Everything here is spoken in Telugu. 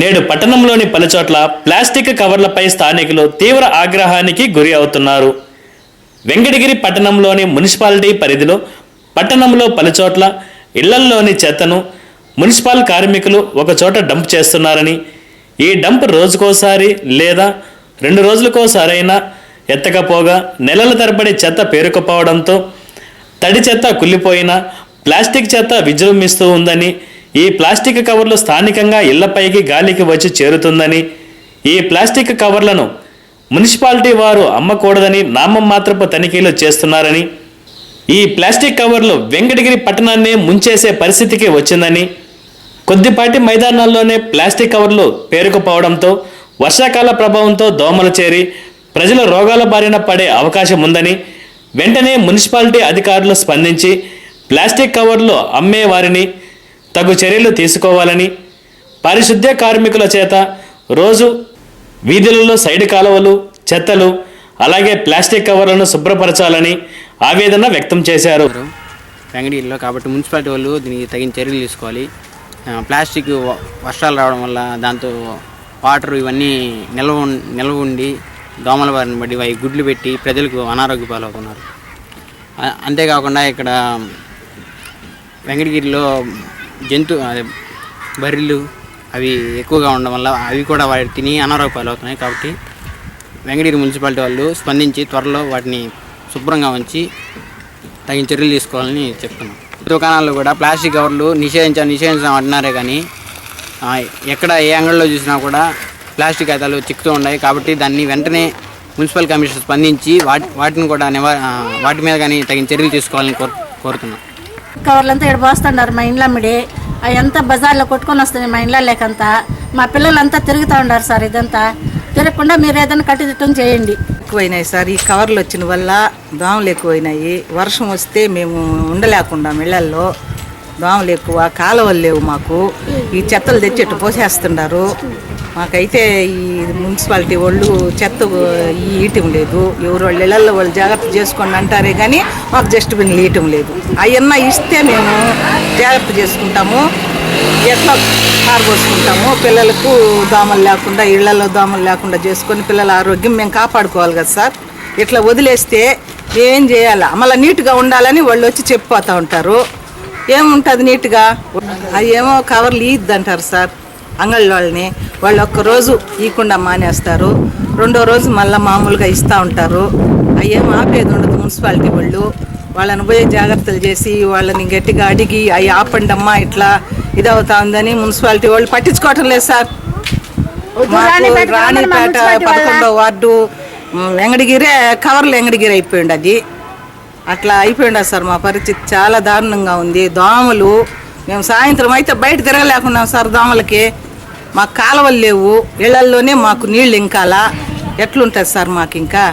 నేడు పట్టణంలోని పలుచోట్ల ప్లాస్టిక్ కవర్లపై స్థానికులు తీవ్ర ఆగ్రహానికి గురి అవుతున్నారు. వెంకటగిరి పట్టణంలోని మున్సిపాలిటీ పరిధిలో పట్టణంలో పలుచోట్ల ఇళ్ళల్లోని చెత్తను మున్సిపల్ కార్మికులు ఒకచోట డంప్ చేస్తున్నారని ఈ డంప్ రోజుకోసారి లేదా రెండు రోజులకోసారైనా ఎత్తకపోగా నెలల తరబడి చెత్త పేరుకుపోవడంతో తడి చెత్త కుళ్ళిపోయిన ప్లాస్టిక్ చెత్త విజృంభిస్తూ ఉందని ఈ ప్లాస్టిక్ కవర్లు స్థానికంగా ఇళ్ళపైకి గాలికి వచ్చి చేరుతుందని ఈ ప్లాస్టిక్ కవర్లను మున్సిపాలిటీ వారు అమ్మకూడదని నామం మాత్రపు తనిఖీలు చేస్తున్నారని ఈ ప్లాస్టిక్ కవర్లు వెంకటగిరి పట్టణాన్ని ముంచేసే పరిస్థితికి వచ్చిందని కొద్దిపాటి మైదానాల్లోనే ప్లాస్టిక్ కవర్లు పేరుకుపోవడంతో వర్షాకాల ప్రభావంతో దోమలు చేరి ప్రజలు రోగాల బారిన పడే అవకాశం ఉందని వెంటనే మున్సిపాలిటీ అధికారులు స్పందించి ప్లాస్టిక్ కవర్లు అమ్మే వారిని తగు చర్యలు తీసుకోవాలని పారిశుద్ధ్య కార్మికుల చేత రోజు వీధులలో సైడ్ కాలువలు చెత్తలు అలాగే ప్లాస్టిక్ కవర్లను శుభ్రపరచాలని ఆవేదన వ్యక్తం చేశారు. వెంగడీలో కాబట్టి మున్సిపాలిటీ వాళ్ళు దీనికి తగిన చర్యలు తీసుకోవాలి. ప్లాస్టిక్ వర్షాలు రావడం వల్ల దాంతో వాటర్ ఇవన్నీ నిల్వ ఉం- నిల్వ ఉండి దోమల బారిన పడి అవి గుడ్లు పెట్టి ప్రజలకు అనారోగ్య పాలవుతున్నారు. అంతేకాకుండా ఇక్కడ వెంకటగిరిలో జంతు అదే బర్రెలు అవి ఎక్కువగా ఉండడం వల్ల అవి కూడా వాటి తిని అనారోగ్యాలు అవుతున్నాయి కాబట్టి వెంకటగిరి మున్సిపాలిటీ వాళ్ళు స్పందించి త్వరలో వాటిని శుభ్రంగా ఉంచి తగిన చర్యలు తీసుకోవాలని చెప్తున్నాం. దుకాణాల్లో కూడా ప్లాస్టిక్ కవర్లు నిషేధించాం నిషేధించాం అంటున్నారే కానీ ఎక్కడ ఏ అంగడిలో చూసినా కూడా ప్లాస్టిక్ కాగితాలు చిక్కుతూ ఉన్నాయి కాబట్టి దాన్ని వెంటనే మున్సిపల్ కమిషన్ స్పందించి వాటి వాటిని కూడా నివా వాటి మీద కానీ తగిన చర్యలు తీసుకోవాలని కోరు కోరుతున్నాం. కవర్లంతా ఇక్కడ పోస్తున్నారు మా ఇండ్ల అమ్మిడి? అవంతా బజార్లో కొట్టుకొని వస్తుంది మా ఇండ్ల లేకంతా. మా పిల్లలంతా తిరుగుతూ ఉన్నారు సార్ ఇదంతా. తిరగకుండా మీరు ఏదైనా కట్టుదిట్టం చేయండి. ఎక్కువైనాయి సార్ ఈ కవర్లు వచ్చిన వల్ల దోమలు ఎక్కువైనాయి. వర్షం వస్తే మేము ఉండలేకుండా ఇళ్ళల్లో దోమలు ఎక్కువ కాలువలు లేవు మాకు. ఈ చెత్తలు తెచ్చేట్టు పోసేస్తున్నారు. మాకైతే ఈ మున్సిపాలిటీ వాళ్ళు చెత్త ఇయటం లేదు. ఎవరు వాళ్ళ ఇళ్ళల్లో వాళ్ళు జాగ్రత్త చేసుకోండి అంటారే కానీ మాకు డస్ట్బిన్లు ఇయటం లేదు. అవన్నా ఇస్తే మేము జాగ్రత్త చేసుకుంటాము. ఎట్లా పారబోసుకుంటాము పిల్లలకు దోమలు లేకుండా ఇళ్ళలో దోమలు లేకుండా చేసుకొని పిల్లల ఆరోగ్యం మేము కాపాడుకోవాలి కదా సార్. ఇట్లా వదిలేస్తే ఏం చేయాలా? మళ్ళీ నీట్గా ఉండాలని వాళ్ళు వచ్చి చెప్పిపోతూ ఉంటారు. ఏముంటుంది నీట్గా? అవి ఏమో కవర్లు ఈద్ది అంటారు సార్. అంగళ్ళ వాళ్ళని వాళ్ళు ఒక్కరోజు ఈకుండా మానేస్తారు. రెండో రోజు మళ్ళీ మామూలుగా ఇస్తూ ఉంటారు. అవి ఏం ఆపేది ఉండదు మున్సిపాలిటీ వాళ్ళు. వాళ్ళని పోయి జాగ్రత్తలు చేసి వాళ్ళని గట్టిగా అడిగి అవి ఆపండి అమ్మా ఇట్లా ఇదవుతా ఉందని మున్సిపాలిటీ వాళ్ళు పట్టించుకోవటం లేదు సార్. రాణిపేట పదకొండో వార్డు మ్, వెంగడగిరే కవర్లు వెంగడగిరి అయిపోయింది అది అట్లా అయిపోయిండా సార్ మా పరిస్థితి. చాలా దారుణంగా ఉంది. దోమలు మేము సాయంత్రం అయితే బయట తిరగలేకున్నాం సార్ దోమలకి. మాకు కాలువలు లేవు. ఇళ్ళల్లోనే మాకు నీళ్ళు ఇంకాలా. ఎట్లుంటుంది సార్ మాకు ఇంకా